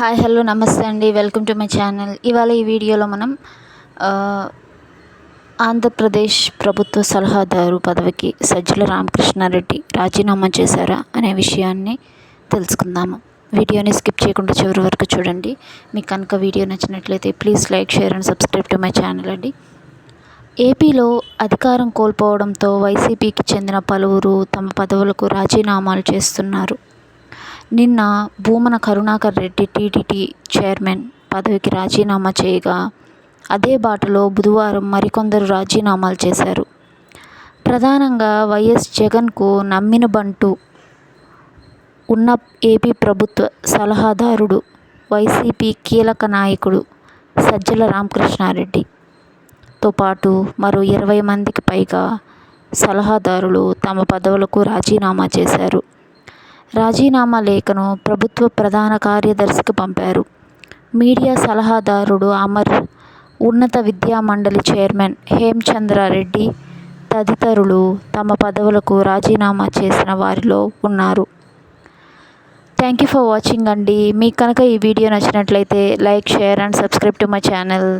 Hi hello నమస్తే అండి. Welcome to my channel. ఇవాళ ఈ వీడియోలో మనం ఆంధ్రప్రదేశ్ ప్రభుత్వ సలహాదారు పదవికి సజ్జల రామకృష్ణారెడ్డి రాజీనామా చేశారా అనే విషయాన్ని తెలుసుకుందాము. వీడియోని స్కిప్ చేయకుండా చివరి వరకు చూడండి. మీకు కనుక వీడియో నచ్చినట్లయితే please like share and subscribe to my channel అండి. ఏపీలో అధికారం కోల్పోవడంతో వైసీపీకి చెందిన పలువురు తమ పదవులకు రాజీనామాలు చేస్తున్నారు. నిన్న భూమన కరుణాకర్ రెడ్డి టీటీడీ చైర్మన్ పదవికి రాజీనామా చేయగా అదే బాటలో బుధవారం మరికొందరు రాజీనామాలు చేశారు. ప్రధానంగా వైఎస్ జగన్కు నమ్మిన బంటు ఉన్న ఏపీ ప్రభుత్వ సలహాదారుడు వైసీపీ కీలక నాయకుడు సజ్జల రామకృష్ణారెడ్డితో పాటు మరో ఇరవై మందికి పైగా సలహాదారులు తమ పదవులకు రాజీనామా చేశారు. రాజీనామా లేఖను ప్రభుత్వ ప్రధాన కార్యదర్శికి పంపారు. మీడియా సలహాదారుడు అమర్ ఉన్నత విద్యా మండలి చైర్మన్ హేమచంద్రారెడ్డి తదితరులు తమ పదవులకు రాజీనామా చేసిన వారిలో ఉన్నారు. థ్యాంక్ యూ ఫర్ వాచింగ్ అండి. మీకు కనుక ఈ వీడియో నచ్చినట్లయితే like share and subscribe to my channel.